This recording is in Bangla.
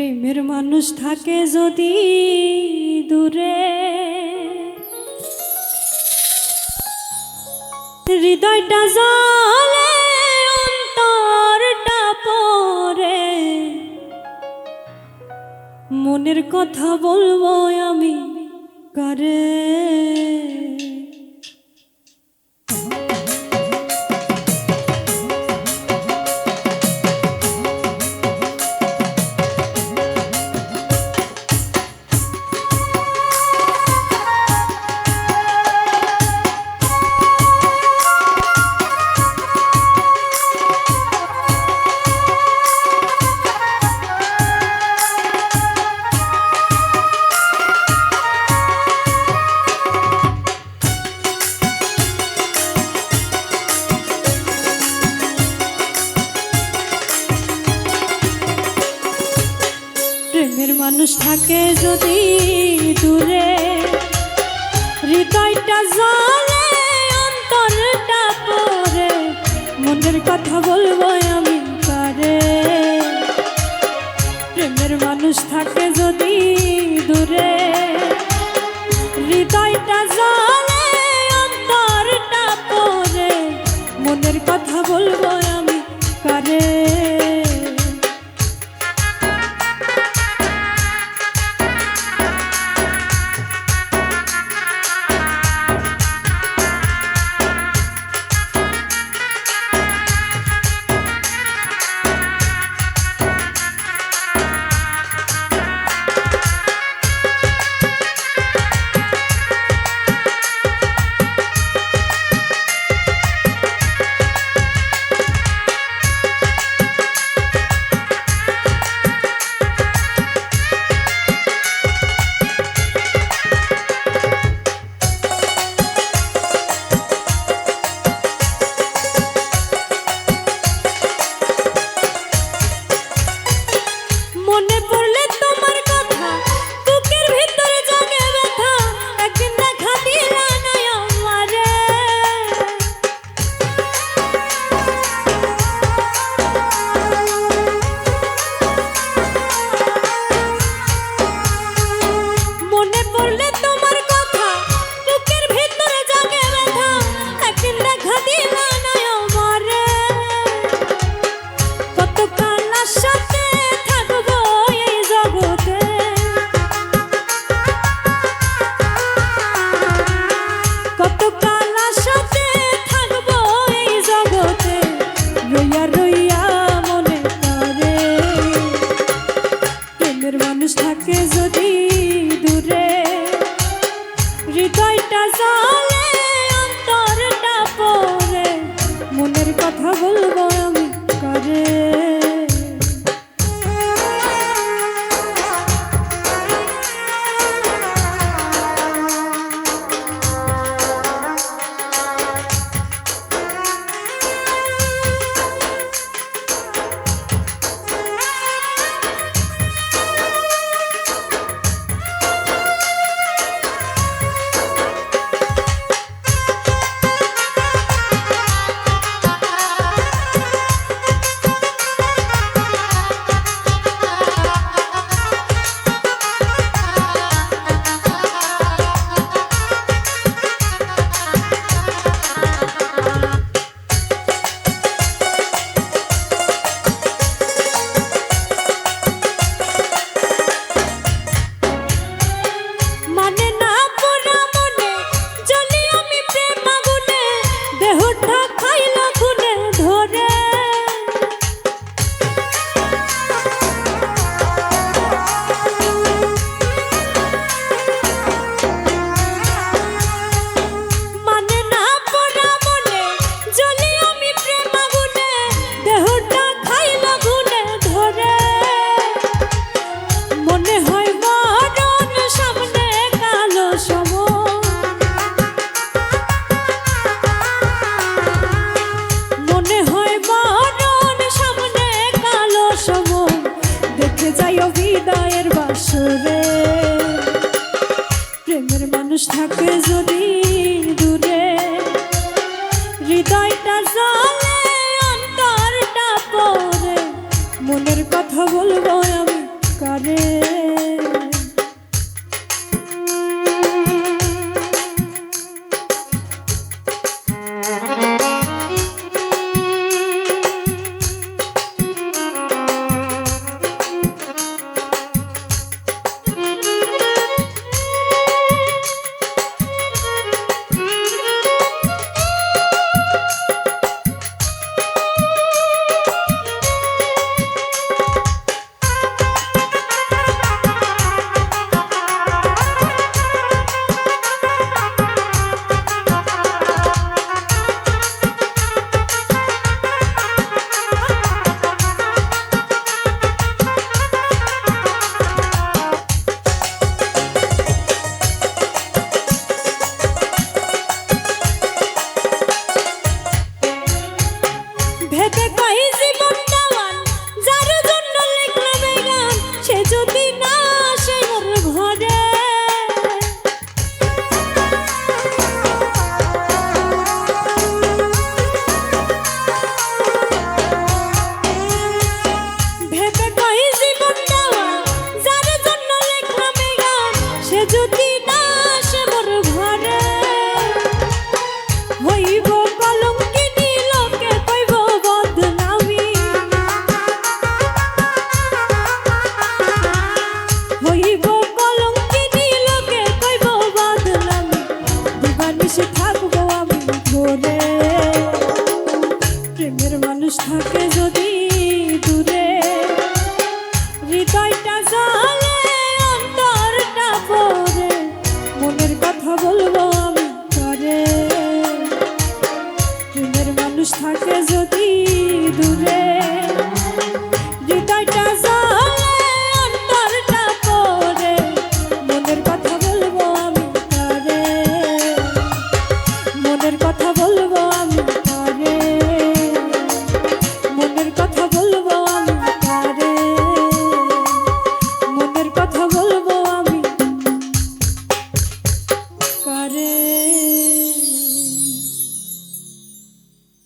প্রেমের মানুষ থাকে যদি দূরে। হৃদয়টা জালে অন্তরটা পরে মনের কথা বলব আমি করে? মানুষ থাকে যদি দূরে, হৃদয়টা জলে অন্তরটা পরে মনের কথা বলব আমি পারে। প্রেমের মানুষ থাকে যদি দূরে, হৃদয়টা জলে অন্তরটা পরে মনের কথা বলব Ele tá.